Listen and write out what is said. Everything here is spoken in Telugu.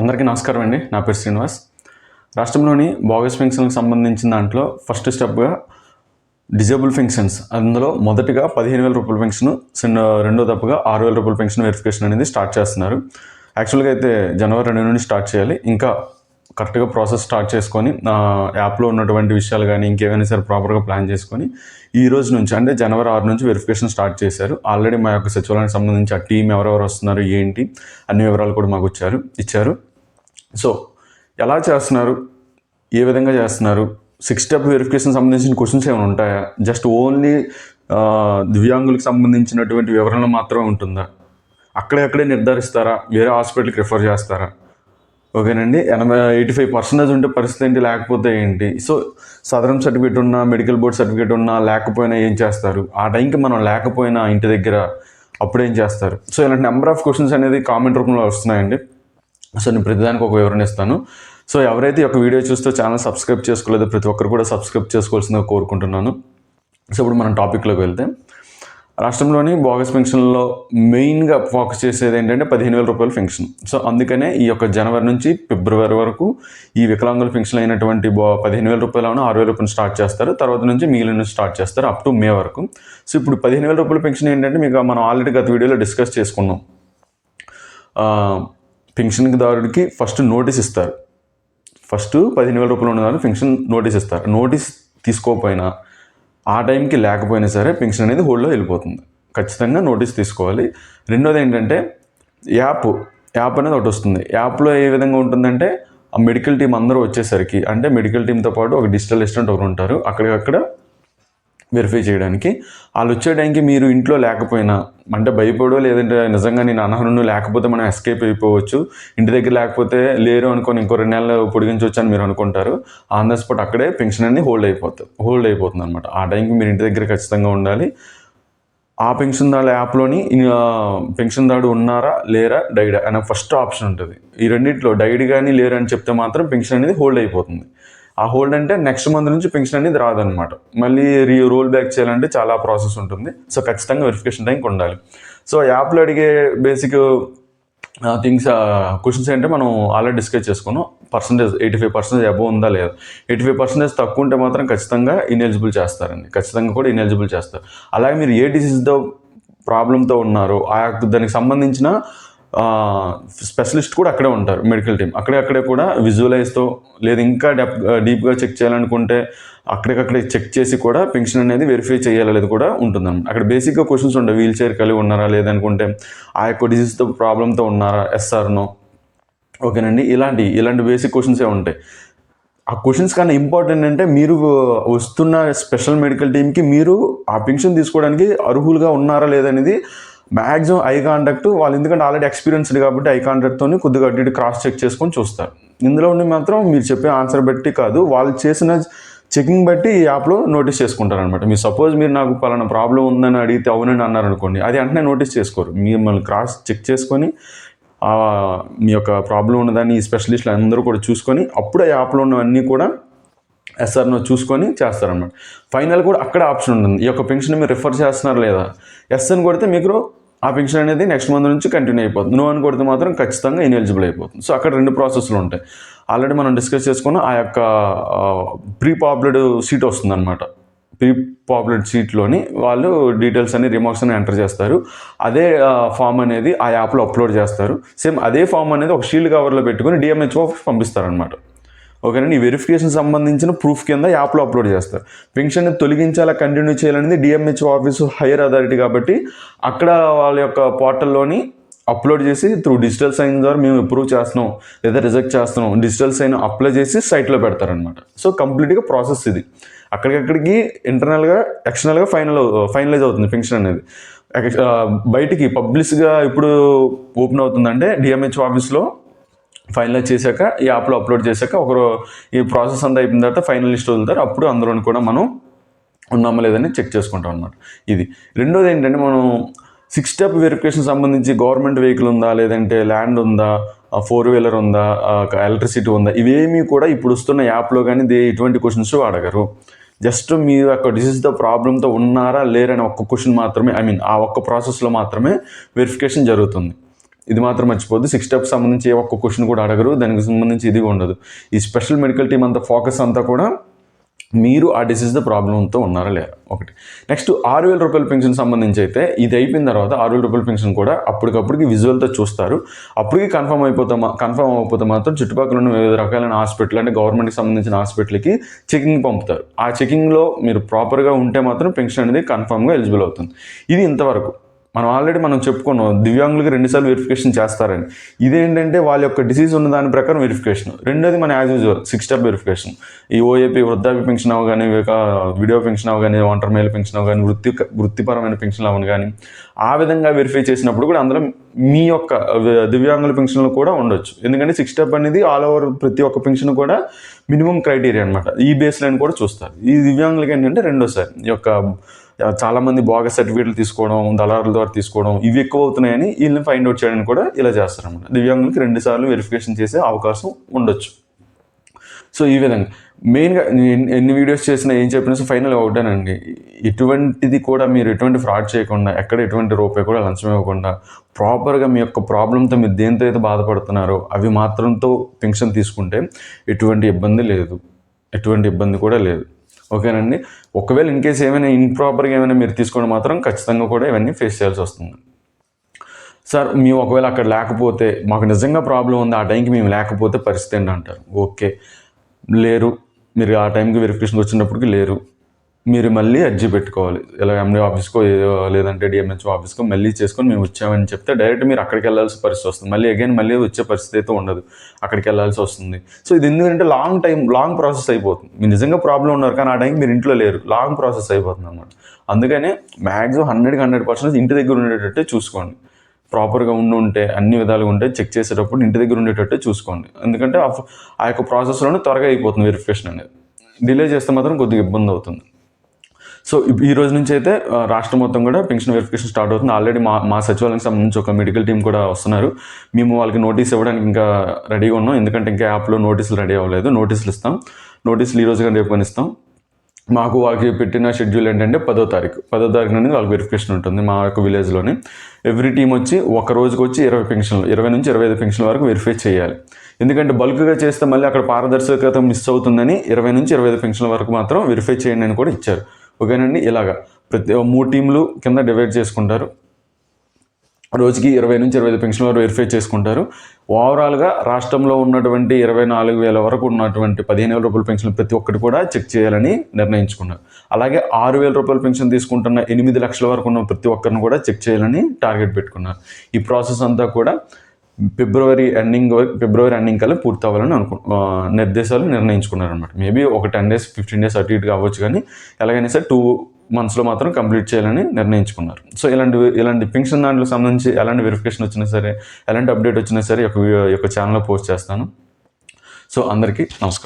అందరికీ నమస్కారం అండి. నా పేరు శ్రీనివాస్. రాష్ట్రంలోని బోగస్ ఫంక్షన్కి సంబంధించిన దాంట్లో ఫస్ట్ స్టెప్గా డిజేబుల్ ఫంక్షన్స్ అందులో మొదటిగా పదిహేను వేల రూపాయల పెన్షన్ రెండో తప్పుగా ఆరు వేల రూపాయల పెన్షన్ వెరిఫికేషన్ అనేది స్టార్ట్ చేస్తున్నారు. యాక్చువల్గా అయితే జనవరి రెండు నుండి స్టార్ట్ చేయాలి. ఇంకా కరెక్ట్గా ప్రాసెస్ స్టార్ట్ చేసుకొని యాప్లో ఉన్నటువంటి విషయాలు కానీ ఇంకేమైనా సరే ప్రాపర్గా ప్లాన్ చేసుకొని ఈ రోజు నుంచి అంటే జనవరి ఆరు నుంచి వెరిఫికేషన్ స్టార్ట్ చేశారు. ఆల్రెడీ మా యొక్క సచివాలయానికి సంబంధించి ఆ టీం ఎవరెవరు వస్తున్నారు ఏంటి అన్ని వివరాలు కూడా మాకు వచ్చారు ఇచ్చారు. సో ఎలా చేస్తున్నారు? ఏ విధంగా చేస్తున్నారు? సిక్స్ స్టెప్ వెరిఫికేషన్ సంబంధించిన క్వశ్చన్స్ ఏమైనా ఉంటాయా? జస్ట్ ఓన్లీ దివ్యాంగులకు సంబంధించినటువంటి వివరణ మాత్రమే ఉంటుందా? అక్కడక్కడే నిర్ధారిస్తారా? వేరే హాస్పిటల్కి రిఫర్ చేస్తారా? ఓకేనండి. ఎనభై ఎయిటీ ఫైవ్ పర్సెంటేజ్ ఉంటే పరిస్థితి ఏంటి? లేకపోతే ఏంటి? సో సదరం సర్టిఫికేట్ ఉన్నా మెడికల్ బోర్డ్ సర్టిఫికేట్ ఉన్నా లేకపోయినా ఏం చేస్తారు? ఆ టైంకి మనం లేకపోయినా ఇంటి దగ్గర అప్పుడు ఏం చేస్తారు? సో ఇలాంటి నెంబర్ ఆఫ్ క్వశ్చన్స్ అనేది కామెంట్ రూపంలో వస్తున్నాయండి. సో నేను ప్రతిదానికి ఒక వివరణ ఇస్తాను. సో ఎవరైతే ఈ యొక్క వీడియో చూస్తే ఛానల్ సబ్స్క్రైబ్ చేసుకోలేదో ప్రతి ఒక్కరు కూడా సబ్స్క్రైబ్ చేసుకోవాల్సిందిగా కోరుకుంటున్నాను. సో ఇప్పుడు మనం టాపిక్లోకి వెళ్తే రాష్ట్రంలోని బోగస్ పెన్షన్లో మెయిన్గా ఫోకస్ చేసేది ఏంటంటే పదిహేను వేల రూపాయల పెన్షన్. సో అందుకనే ఈ యొక్క జనవరి నుంచి ఫిబ్రవరి వరకు ఈ వికలాంగుల పెన్షన్ అయినటువంటి బో పదిహేను వేల రూపాయలను ఆరు వేల రూపాయలు స్టార్ట్ చేస్తారు. తర్వాత నుంచి మిగిలిన స్టార్ట్ చేస్తారు అప్ టు మే వరకు. సో ఇప్పుడు పదిహేను వేల రూపాయల పెన్షన్ ఏంటంటే మీకు మనం ఆల్రెడీ గత వీడియోలో డిస్కస్ చేసుకున్నాం. పెన్షన్దారుడికి ఫస్ట్ నోటీస్ ఇస్తారు. ఫస్ట్ పదిహేను వేల రూపాయలు ఉన్నదాన్ని పెన్షన్ నోటీస్ ఇస్తారు. నోటీస్ తీసుకోకపోయినా ఆ టైంకి లేకపోయినా సరే పెన్షన్ అనేది హోల్డ్లో వెళ్ళిపోతుంది. ఖచ్చితంగా నోటీస్ తీసుకోవాలి. రెండోది ఏంటంటే యాప్ యాప్ అనేది ఒకటి వస్తుంది. యాప్లో ఏ విధంగా ఉంటుందంటే ఆ మెడికల్ టీం అందరూ వచ్చేసరికి అంటే మెడికల్ టీంతో పాటు ఒక డిజిటల్ అసిస్టెంట్ ఒకరు ఉంటారు. అక్కడికక్కడ వెరిఫై చేయడానికి. వాళ్ళు వచ్చే టైంకి మీరు ఇంట్లో లేకపోయినా అంటే భయపడో లేదంటే నిజంగా నేను అనర్హును లేకపోతే మనం ఎస్కేప్ అయిపోవచ్చు. ఇంటి దగ్గర లేకపోతే లేరు అనుకొని ఇంకో రెండు నెలలు పొడిగించవచ్చు అని మీరు అనుకుంటారు. ఆన్ ద స్పాట్ అక్కడే పెన్షన్ అన్ని హోల్డ్ అయిపోతుంది హోల్డ్ అయిపోతుంది అనమాట ఆ టైంకి మీరు ఇంటి దగ్గర ఖచ్చితంగా ఉండాలి. ఆ పెన్షన్ దాడు యాప్లోని పెన్షన్ పెన్షన్దారుడు ఉన్నారా లేరా డైడ్ అనే ఫస్ట్ ఆప్షన్ ఉంటుంది. ఈ రెండింటిలో డైడ్ కానీ లేరా అని చెప్తే మాత్రం పెన్షన్ అనేది హోల్డ్ అయిపోతుంది. ఆ హోల్డ్ అంటే నెక్స్ట్ మంత్ నుంచి పెన్షన్ అనేది రాదనమాట మళ్ళీ రీ రోల్ బ్యాక్ చేయాలంటే చాలా ప్రాసెస్ ఉంటుంది. సో ఖచ్చితంగా వెరిఫికేషన్ టైంకి ఉండాలి. సో యాప్లో అడిగే బేసిక్ థింగ్స్ క్వశ్చన్స్ ఏంటంటే మనం ఆల్రెడీ డిస్కస్ చేసుకున్నాం. Percentage eighty five percentage above ఉందా లేదా? ఎయిటీ ఫైవ్ పర్సెంటేజ్ తక్కువ ఉంటే మాత్రం ఖచ్చితంగా ఇనెలిజిబుల్ చేస్తారండి. ఖచ్చితంగా కూడా ఇనెలిజిబుల్ చేస్తారు. అలాగే మీరు ఏ డిసీజ్తో ప్రాబ్లంతో ఉన్నారో ఆ దానికి సంబంధించిన స్పెషలిస్ట్ కూడా అక్కడే ఉంటారు మెడికల్ టీం అక్కడే అక్కడే కూడా విజువలైజ్తో లేదా ఇంకా డెప్ డీప్గా చెక్ చేయాలనుకుంటే అక్కడికక్కడే చెక్ చేసి కూడా పెన్షన్ అనేది వెరిఫై చేయాలనేది కూడా ఉంటుందన్నమాట. అక్కడ బేసిక్గా క్వశ్చన్స్ ఉంటాయి వీల్ చైర్ కలిగి ఉన్నారా లేదనుకుంటే ఆ యొక్క డిజీజ్తో ప్రాబ్లంతో ఉన్నారా ఎస్ఆర్నో ఓకేనండి? ఇలాంటి ఇలాంటి బేసిక్ క్వశ్చన్సే ఉంటాయి. ఆ క్వశ్చన్స్ కన్నా ఇంపార్టెంట్ అంటే మీరు వస్తున్న స్పెషల్ మెడికల్ టీమ్కి మీరు ఆ పెన్షన్ తీసుకోవడానికి అర్హులుగా ఉన్నారా లేదనేది మ్యాక్సిమం ఐ కాంటాక్ట్ వాళ్ళు ఎందుకంటే ఆల్రెడీ ఎక్స్పీరియన్స్డ్ కాబట్టి ఐ కాంటాక్ట్తో కొద్దిగా అటు క్రాస్ చెక్ చేసుకొని చూస్తారు. ఇందులో ఉండి మాత్రం మీరు చెప్పే ఆన్సర్ బట్టి కాదు వాళ్ళు చేసిన చెకింగ్ బట్టి ఈ యాప్లో నోటీస్ చేసుకుంటారు అనమాట మీరు సపోజ్ మీరు నాకు పలానా ప్రాబ్లం ఉందని అడిగితే అవునని అన్నారు అనుకోండి అది వెంటనే నోటీస్ చేసుకోరు. మిమ్మల్ని క్రాస్ చెక్ చేసుకొని మీ యొక్క ప్రాబ్లం ఉన్నదాన్ని ఈ స్పెషలిస్టులు అందరూ కూడా చూసుకొని అప్పుడు ఆ యాప్లో ఉన్నవన్నీ కూడా ఎస్ఆర్నో చూసుకొని చేస్తారనమాట ఫైనల్ కూడా అక్కడ ఆప్షన్ ఉంటుంది. ఈ యొక్క పెన్షన్ మీరు రిఫర్ చేస్తున్నారు లేదా? ఎస్ అని కొడితే మీకు ఆ పెన్షన్ అనేది నెక్స్ట్ మంత్ నుంచి కంటిన్యూ అయిపోతుంది. నో అని కొడితే మాత్రం ఖచ్చితంగా ఇన్ఎలిజిబుల్ అయిపోతుంది. సో అక్కడ రెండు ప్రాసెస్లు ఉంటాయి. ఆల్రెడీ మనం డిస్కస్ చేసుకున్న ఆ యొక్క ప్రీ పాపులర్డ్ సీట్ వస్తుందన్నమాట. ప్రీ పాపులర్ సీట్లోని వాళ్ళు డీటెయిల్స్ అన్ని రిమార్క్స్ అని ఎంటర్ చేస్తారు. అదే ఫామ్ అనేది ఆ యాప్లో అప్లోడ్ చేస్తారు. సేమ్ అదే ఫామ్ అనేది ఒక షీల్డ్ కవర్లో పెట్టుకుని డిఎంహెచ్ఓ పంపిస్తారనమాట ఓకేనా? నీ వెరిఫికేషన్ సంబంధించిన ప్రూఫ్ కింద యాప్లో అప్లోడ్ చేస్తారు. పెన్షన్ తొలగించాలా కంటిన్యూ చేయాలనేది డిఎంహెచ్ఓ ఆఫీసు హైయర్ అథారిటీ కాబట్టి అక్కడ వాళ్ళ యొక్క పోర్టల్లోని అప్లోడ్ చేసి త్రూ డిజిటల్ సైన్ ద్వారా మేము అప్రూవ్ చేస్తున్నాం లేదా రిజెక్ట్ చేస్తున్నాం డిజిటల్ సైన్ అప్లై చేసి సైట్లో పెడతారనమాట సో కంప్లీట్గా ప్రాసెస్ ఇది. అక్కడికక్కడికి ఇంటర్నల్గా ఎక్స్టర్నల్గా ఫైనల్ ఫైనలైజ్ అవుతుంది పెన్షన్ అనేది. బయటికి పబ్లిష్గా ఇప్పుడు ఓపెన్ అవుతుందంటే డిఎంహెచ్ ఆఫీస్లో ఫైనలైజ్ చేశాక ఈ యాప్లో అప్లోడ్ చేశాక ఒకరు ఈ ప్రాసెస్ అంతా అయిపోయిన తర్వాత ఫైనల్ లిస్ట్ వదులుతారు అప్పుడు అందులో కూడా మనం ఉన్నామా లేదని చెక్ చేసుకుంటాం అనమాట ఇది. రెండోది ఏంటంటే మనం సిక్స్ స్టెప్ వెరిఫికేషన్ సంబంధించి గవర్నమెంట్ వెహికల్ ఉందా లేదంటే ల్యాండ్ ఉందా ఫోర్ వీలర్ ఉందా ఎలక్ట్రిసిటీ ఉందా ఇవేమీ కూడా ఇప్పుడు వస్తున్న యాప్లో కానీ దే ఇటువంటి క్వశ్చన్స్ అడగరు జస్ట్ మీ డిసీజ్ డిసీజ్తో ప్రాబ్లంతో ఉన్నారా లేరని ఒక్క క్వశ్చన్ మాత్రమే ఐ మీన్ ఆ ఒక్క ప్రాసెస్లో మాత్రమే వెరిఫికేషన్ జరుగుతుంది. ఇది మాత్రం మర్చిపోద్దు సిక్స్ స్టెప్స్ సంబంధించి ఏ ఒక్క క్వశ్చన్ కూడా అడగరు. దానికి సంబంధించి ఇది ఉండదు. ఈ స్పెషల్ మెడికల్ టీం అంతా ఫోకస్ అంతా కూడా మీరు ఆ డిసీజ్ ప్రాబ్లంతో ఉన్నారా లేరా ఒకటి. నెక్స్ట్ ఆరు వేల రూపాయల పెన్షన్ సంబంధించి అయితే ఇది అయిపోయిన తర్వాత ఆరు వేల రూపాయల పెన్షన్ కూడా అప్పటికప్పటికి విజువల్తో చూస్తారు. అప్పటికి కన్ఫర్మ్ అయిపోతే కన్ఫర్మ్ అయిపోతే మాత్రం చుట్టుపక్కల ఉన్న వివిధ రకాలైన హాస్పిటల్ అంటే గవర్నమెంట్కి సంబంధించిన హాస్పిటల్కి చెకింగ్ పంపుతారు. ఆ చెకింగ్లో మీరు ప్రాపర్గా ఉంటే మాత్రం పెన్షన్ అనేది కన్ఫర్మ్గా ఎలిజిబుల్ అవుతుంది. ఇది ఇంతవరకు. మనం ఆల్రెడీ మనం చెప్పుకున్నాం దివ్యాంగులకి రెండుసార్లు వెరిఫికేషన్ చేస్తారని. ఇదేంటంటే వాళ్ళ యొక్క డిసీజ్ ఉన్న దాని ప్రకారం వెరిఫికేషన్ రెండోది మన as usual six step verification ఈ ఓఏపీ వృద్ధాప్య పెన్షన్ అవగానే వీడియో పెన్షన్ అవగానే ఒంటరి మేల పెన్షన్ కానీ వృత్తి వృత్తిపరమైన పెన్షన్ అవని కానీ ఆ విధంగా వెరిఫై చేసినప్పుడు కూడా అందులో మీ యొక్క దివ్యాంగుల పెన్షన్లు కూడా ఉండొచ్చు. ఎందుకంటే సిక్స్ స్టెప్ అనేది ఆల్ ఓవర్ ప్రతి ఒక్క పెన్షన్ కూడా మినిమం క్రైటీరియా అనమాట ఈ బేస్ లైన్ కూడా చూస్తారు. ఈ దివ్యాంగులకి ఏంటంటే రెండోసారి ఈ యొక్క చాలా మంది బాగా సర్టిఫికేట్లు తీసుకోవడం దళారుల ద్వారా తీసుకోవడం ఇవి ఎక్కువ అవుతున్నాయని వీళ్ళని ఫైండ్ అవుట్ చేయడానికి కూడా ఇలా చేస్తారనమాట దివ్యాంగులకి రెండు సార్లు వెరిఫికేషన్ చేసే అవకాశం ఉండొచ్చు. సో ఈ విధంగా. మెయిన్గా నేను ఎన్ని వీడియోస్ చేసినా ఏం చెప్పినా సో ఫైనల్ ఒకటేనండి. ఎటువంటిది కూడా మీరు ఎటువంటి ఫ్రాడ్ చేయకుండా ఎక్కడ ఎటువంటి రూపాయి కూడా లంచం ఇవ్వకుండా ప్రాపర్గా మీ యొక్క ప్రాబ్లంతో మీరు దేంతో అయితే బాధపడుతున్నారో అవి మాత్రంతో పెన్షన్ తీసుకుంటే ఎటువంటి ఇబ్బంది లేదు. ఎటువంటి ఇబ్బంది కూడా లేదు. ఓకేనండి? ఒకవేళ ఇన్ కేసు ఏమైనా ఇంప్రాపర్గా ఏమైనా మీరు తీసుకుంటే మాత్రం ఖచ్చితంగా కూడా ఇవన్నీ ఫేస్ చేయాల్సి వస్తుంది. సార్ మేము ఒకవేళ అక్కడ లేకపోతే మాకు నిజంగా ప్రాబ్లం ఉంది ఆ టైంకి మేము లేకపోతే పరిస్థితి ఏంటంటారు? ఓకే. లేరు. మీరు ఆ టైంకి వెరిఫికేషన్కి వచ్చినప్పటికి లేరు. మీరు మళ్ళీ అర్జీ పెట్టుకోవాలి. ఇలా ఎండి ఆఫీస్కో ఏదో లేదంటే డిఎంహెచ్ఓ ఆఫీస్కో మళ్ళీ చేసుకొని మేము వచ్చామని చెప్తే డైరెక్ట్ మీరు అక్కడికి వెళ్ళాల్సిన పరిస్థితి వస్తుంది. మళ్ళీ అగైన్ మళ్ళీ వచ్చే పరిస్థితి అయితే ఉండదు. అక్కడికి వెళ్ళాల్సి వస్తుంది. సో ఇది ఎందుకంటే లాంగ్ టైం లాంగ్ ప్రాసెస్ అయిపోతుంది. మీరు నిజంగా ప్రాబ్లం ఉన్నారు కానీ ఆ టైంకి మీరు ఇంట్లో లేరు. లాంగ్ ప్రాసెస్ అయిపోతుంది అనమాట అందుకనే మ్యాక్సిమం హండ్రెడ్కి హండ్రెడ్ పర్సెంట్ ఇంటి దగ్గర ఉండేటట్టే చూసుకోండి. ప్రాపర్గా ఉండి ఉంటే అన్ని విధాలుగా ఉంటే చెక్ చేసేటప్పుడు ఇంటి దగ్గర ఉండేటట్టే చూసుకోండి. ఎందుకంటే ఆ ఆ యొక్క ప్రాసెస్లోనే త్వరగా అయిపోతుంది వెరిఫికేషన్ అనేది. డిలే చేస్తే మాత్రం కొద్దిగా ఇబ్బంది అవుతుంది. సో ఈ రోజు నుంచి అయితే రాష్ట్రం మొత్తం కూడా పెన్షన్ వెరిఫికేషన్ స్టార్ట్ అవుతుంది. ఆల్రెడీ మా మా సచివాలయానికి సంబంధించి ఒక మెడికల్ టీం కూడా వస్తున్నారు. మేము వాళ్ళకి నోటీస్ ఇవ్వడానికి ఇంకా రెడీగా ఉన్నాం. ఎందుకంటే ఇంకా యాప్లో నోటీసులు రెడీ అవ్వలేదు. నోటీసులు ఇస్తాం. నోటీసులు ఈ రోజు కానీ రేపు కానీ ఇస్తాం. మాకు వాళ్ళకి పెట్టిన షెడ్యూల్ ఏంటంటే పదో తారీఖు. పదో తారీఖు నుండి వాళ్ళకి వెరిఫికేషన్ ఉంటుంది మా యొక్క విలేజ్లోని. ఎవ్రీ టీం వచ్చి ఒక రోజుకి వచ్చి ఇరవై పెన్షన్లు ఇరవై నుంచి ఇరవై ఐదు పెన్షన్ల వరకు వెరిఫై చేయాలి. ఎందుకంటే బల్క్గా చేస్తే మళ్ళీ అక్కడ పారదర్శకత మిస్ అవుతుందని ఇరవై నుంచి ఇరవై ఐదు పెన్షన్ల వరకు మాత్రం వెరిఫై చేయండి అని కూడా ఇచ్చారు. ఓకేనండి? ఇలాగా. ప్రతి మూడు టీంలు కింద డివైడ్ చేసుకుంటారు. రోజుకి ఇరవై నుంచి ఇరవై ఐదు పెన్షన్ వారు వెరిఫై చేసుకుంటారు. ఓవరాల్గా రాష్ట్రంలో ఉన్నటువంటి ఇరవై నాలుగు వేల వరకు ఉన్నటువంటి పదిహేను వేల రూపాయల పెన్షన్ ప్రతి ఒక్కటి కూడా చెక్ చేయాలని నిర్ణయించుకున్నారు. అలాగే ఆరు వేల రూపాయల పెన్షన్ తీసుకుంటున్న ఎనిమిది లక్షల వరకు ఉన్న ప్రతి ఒక్కరిని కూడా చెక్ చేయాలని టార్గెట్ పెట్టుకున్నారు. ఈ ప్రాసెస్ అంతా కూడా ఫిబ్రవరి ఎండింగ్ ఫిబ్రవరి ఎండింగ్ కల్లా పూర్తి అవ్వాలని అనుకు నిర్దేశాలు నిర్ణయించుకున్నారు అనమాట మేబీ ఒక టెన్ డేస్ ఫిఫ్టీన్ డేస్ అటు ఇటు కావచ్చు కానీ ఎలాగైనా సరే టూ మంత్స్లో మాత్రం కంప్లీట్ చేయాలని నిర్ణయించుకున్నారు. సో ఇలాంటి ఇలాంటి పెన్షన్ దాంట్లో సంబంధించి ఎలాంటి వెరిఫికేషన్ వచ్చినా సరే ఎలాంటి అప్డేట్ వచ్చినా సరే ఒక యొక్క యొక్క ఛానల్లో పోస్ట్ చేస్తాను. సో అందరికీ నమస్కారం.